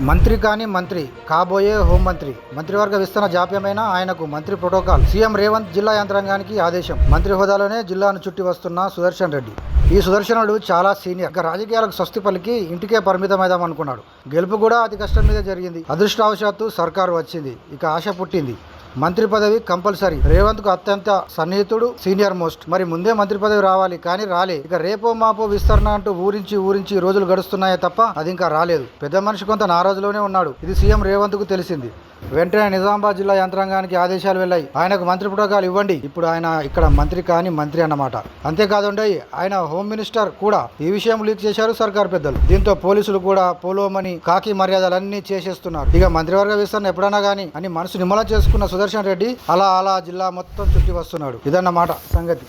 మంత్రి కాని మంత్రి కాబోయే హోంమంత్రి మంత్రివర్గ విస్తరణ జాప్యమైన ఆయనకు మంత్రి ప్రోటోకాల్. సీఎం రేవంత్ జిల్లా యంత్రాంగానికి ఆదేశం. మంత్రి హోదాలోనే జిల్లాను చుట్టి వస్తున్న సుదర్శన్ రెడ్డి. ఈ సుదర్శనుడు చాలా సీనియర్. ఇక రాజకీయాలకు స్వస్తి పలికి ఇంటికే పరిమితమైదాం అనుకున్నాడు. గెలుపు కూడా అతి కష్టం మీద జరిగింది. అదృష్టావశాత్తు సర్కారు వచ్చింది. ఇక ఆశ పుట్టింది. మంత్రి పదవి కంపల్సరీ. రేవంత్కు అత్యంత సన్నిహితుడు సీనియర్ మోస్ట్. మరి ముందే మంత్రి పదవి రావాలి కానీ రాలే. ఇక రేపో మాపో విస్తరణ అంటూ ఊరించి ఊరించి రోజులు గడుస్తున్నాయే తప్ప అది ఇంకా రాలేదు. పెద్ద మనిషి కొంత నారాజులోనే ఉన్నాడు. ఇది సీఎం రేవంత్కు తెలిసింది. వెంటనే నిజామాబాద్ జిల్లా యంత్రాంగానికి ఆదేశాలు వెళ్ళాయి. ఆయనకు మంత్రి పుటకాలు ఇవ్వండి. ఇప్పుడు ఆయన ఇక్కడ మంత్రి కాని మంత్రి అన్నమాట. అంతేకాదండి ఆయన హోమ్ మినిస్టర్ కూడా ఈ విషయం లీక్ చేశారు సర్కార్ పెద్దలు. దీంతో పోలీసులు కూడా పోలోమని కాకి మర్యాదలన్నీ చేసేస్తున్నారు. ఇక మంత్రివర్గ విస్తరణ ఎప్పుడైనా కానీ అని మనసు నిమ్మలం చేసుకున్న సుదర్శన్ రెడ్డి అలా అలా జిల్లా మొత్తం చుట్టి వస్తున్నాడు. ఇదన్నమాట సంగతి.